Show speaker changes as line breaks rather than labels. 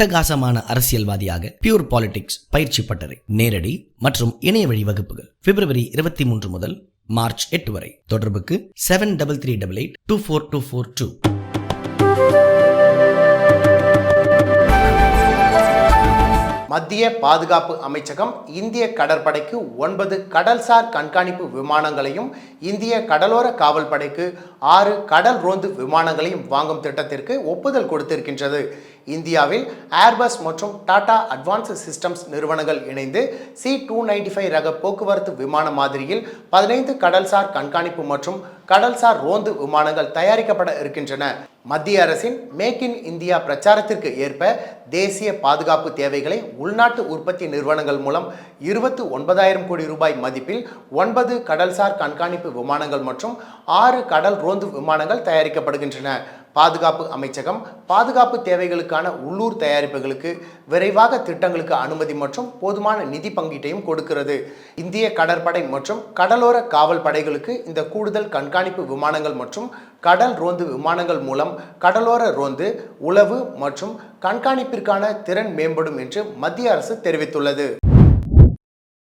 அட்டகாசமான அரசியல்வாதியாக pure politics பயிற்சி பட்டறை நேரடி மற்றும் இணைய வழி வகுப்புகள் பிப்ரவரி இருபத்தி மூன்று முதல் மார்ச் எட்டு வரை. தொடர்புக்கு seven double three double eight two four two four two
மத்திய பாதுகாப்பு அமைச்சகம் இந்திய கடற்படைக்கு ஒன்பது கடல்சார் கண்காணிப்பு விமானங்களையும் இந்திய கடலோர காவல் படைக்கு ஆறு கடல் ரோந்து விமானங்களையும் வாங்கும் திட்டத்திற்கு ஒப்புதல் கொடுத்திருக்கின்றது. இந்தியாவில் ஏர்பஸ் மற்றும் டாடா அட்வான்ஸ் சிஸ்டம்ஸ் நிறுவனங்கள் இணைந்து சி டூ நைன்டி ஃபைவ் ரக போக்குவரத்து விமான மாதிரியில் பதினைந்து கடல்சார் கண்காணிப்பு மற்றும் கடல்சார் ரோந்து விமானங்கள் தயாரிக்கப்பட இருக்கின்றன. மத்திய அரசின் மேக் இன் இந்தியா பிரச்சாரத்திற்கு ஏற்ப தேசிய பாதுகாப்பு தேவைகளை உள்நாட்டு உற்பத்தி நிறுவனங்கள் மூலம் இருபத்து ஒன்பதாயிரம் கோடி ரூபாய் மதிப்பில் ஒன்பது கடல்சார் கண்காணிப்பு விமானங்கள் மற்றும் ஆறு கடல் ரோந்து விமானங்கள் தயாரிக்கப்படுகின்றன. பாதுகாப்பு அமைச்சகம் பாதுகாப்பு தேவைகளுக்கான உள்ளூர் தயாரிப்புகளுக்கு விரைவாக திட்டங்களுக்கு அனுமதி மற்றும் போதுமான நிதி பங்கீட்டையும் கொடுக்கிறது. இந்திய கடற்படை மற்றும் கடலோர காவல் படைகளுக்கு இந்த கூடுதல் கண்காணிப்பு விமானங்கள் மற்றும் கடல் ரோந்து விமானங்கள் மூலம் கடலோர ரோந்து உளவு மற்றும் கண்காணிப்பிற்கான திறன் மேம்படும் என்று மத்திய அரசு தெரிவித்துள்ளது.